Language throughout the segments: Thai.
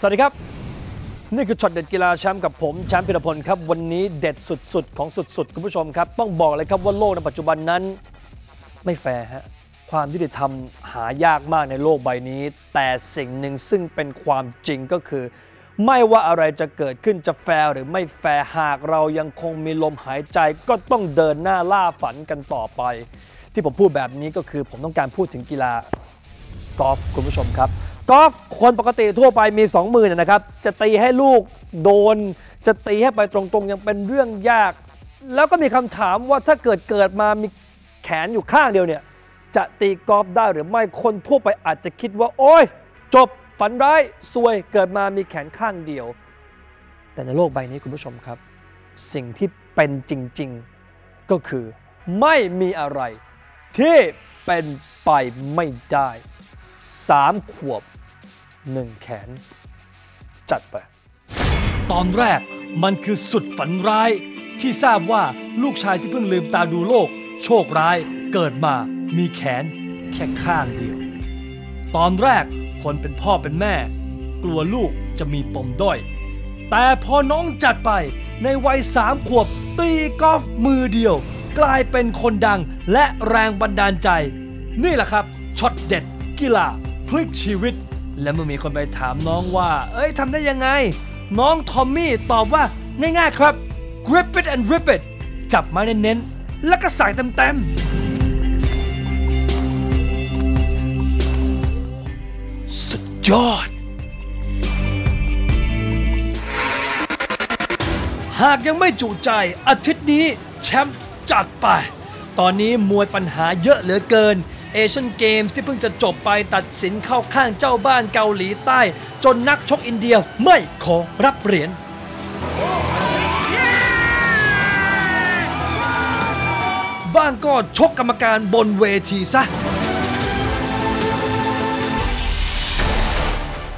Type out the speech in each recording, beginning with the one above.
สวัสดีครับ นี่คือช็อตเด็ดกีฬาแชมป์กับผมแชมป์พิรพลครับ วันนี้เด็ดสุดๆ ของสุดๆ คุณผู้ชมครับ ต้องบอกเลยครับว่าโลกในปัจจุบันนั้นไม่แฟร์ฮะความยุติธรรมหายากมากในโลกใบนี้ แต่สิ่งหนึ่งซึ่งเป็นความจริงก็คือ ไม่ว่าอะไรจะเกิดขึ้นจะแฟร์หรือไม่แฟร์หากเรายังคงมีลมหายใจก็ต้องเดินหน้าล่าฝันกันต่อไป ที่ผมพูดแบบนี้ก็คือผมต้องการพูดถึงกีฬากอล์ฟคุณผู้ชมครับกอล์ฟคนปกติทั่วไปมี 2 มือเนยนะครับ จะตีให้ลูกโดน จะตีให้ไปตรงๆ ยังเป็นเรื่องยาก แล้วก็มีคำถามว่าถ้าเกิดเกิดมามีแขนอยู่ข้างเดียวเนี่ย จะตีกอล์ฟได้หรือไม่คนทั่วไปอาจจะคิดว่า โอ้ยจบฝันร้ายซวยเกิดมามีแขนข้างเดียว แต่ในโลกใบนี้คุณผู้ชมครับ สิ่งที่เป็นจริง ๆ ก็คือไม่มีอะไร ที่เป็นไปไม่ได้สามขวบหนึ่งแขน จัดไป ตอนแรกมันคือสุดฝันร้ายที่ทราบว่าลูกชายที่เพิ่งลืมตาดูโลก โชคร้ายเกิดมามีแขนแค่ข้างเดียว ตอนแรกคนเป็นพ่อเป็นแม่ กลัวลูกจะมีปมด้อย แต่พอน้องจัดไปในวัยสามขวบตีกอล์ฟมือเดียว กลายเป็นคนดังและแรงบันดาลใจ นี่แหละครับช็อตเด็ดกีฬาพลิกชีวิต และเมื่อมีคนไปถามน้องว่า เอ้ยทำได้ยังไง น้องทอมมี่ตอบว่าง่ายๆครับ grip it and rip it จับไม้เน้นๆ แล้วก็ใส่เต็มๆ สุดยอด หากยังไม่จุใจอาทิตย์นี้แชมป์ จัดไป ตอนนี้มวยปัญหาเยอะเหลือเกินเอเชียนเกมส์ที่เพิ่งจะจบไปตัดสินเข้าข้างเจ้าบ้านเกาหลีใต้ จนนักชกอินเดียไม่ขอรับเหรียญบ้างก็ชกกรรมการบนเวทีซะ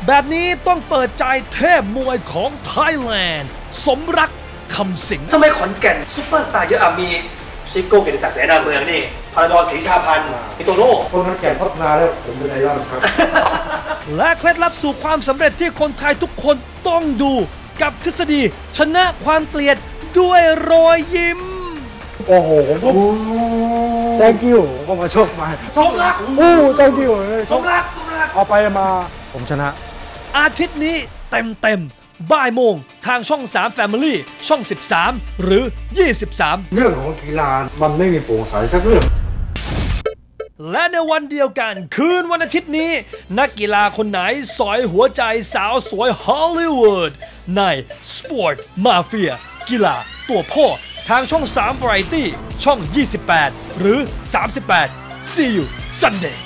แบบนี้ต้องเปิดใจเทพมวยของไทยแลนด์ สมรัก คำสิงทำไมขอนแก่นซุปเปอร์สตาร์เยอะอะมีซิโก้เกียรติศักดิ์เสนาเมืองนี่พาราดอนศรีชาพันธ์มีโตโน่คนนั้นแก่นพัฒนาแล้วผมเป็นไอดอลครับ และเคล็ดลับสู่ความสำเร็จที่คนไทยทุกคนต้องดูกับทฤษฎีชนะความเกลียดด้วยรอยยิ้ม โอ้โหผมก็ thank you ผมก็มาโชคมาสมรัก โอ้ thank you เลยสมรักสมรัก เอาไปมาผมชนะ อาทิตย์นี้เต็มเต็มๆ บ่ายโมง ทางช่อง 3 Family ช่อง 13 หรือ 23 เรื่องของกีฬามันไม่มีโปร่งใสสักเรื่อง และในวันเดียวกันคืนวันอาทิตย์นี้ นักกีฬาคนไหนสอยหัวใจสาวสวยฮอลลีวูดใน Sport Mafia กีฬาตัวพ่อทางช่อง 3 Variety ช่อง 28 หรือ 38 See you Sunday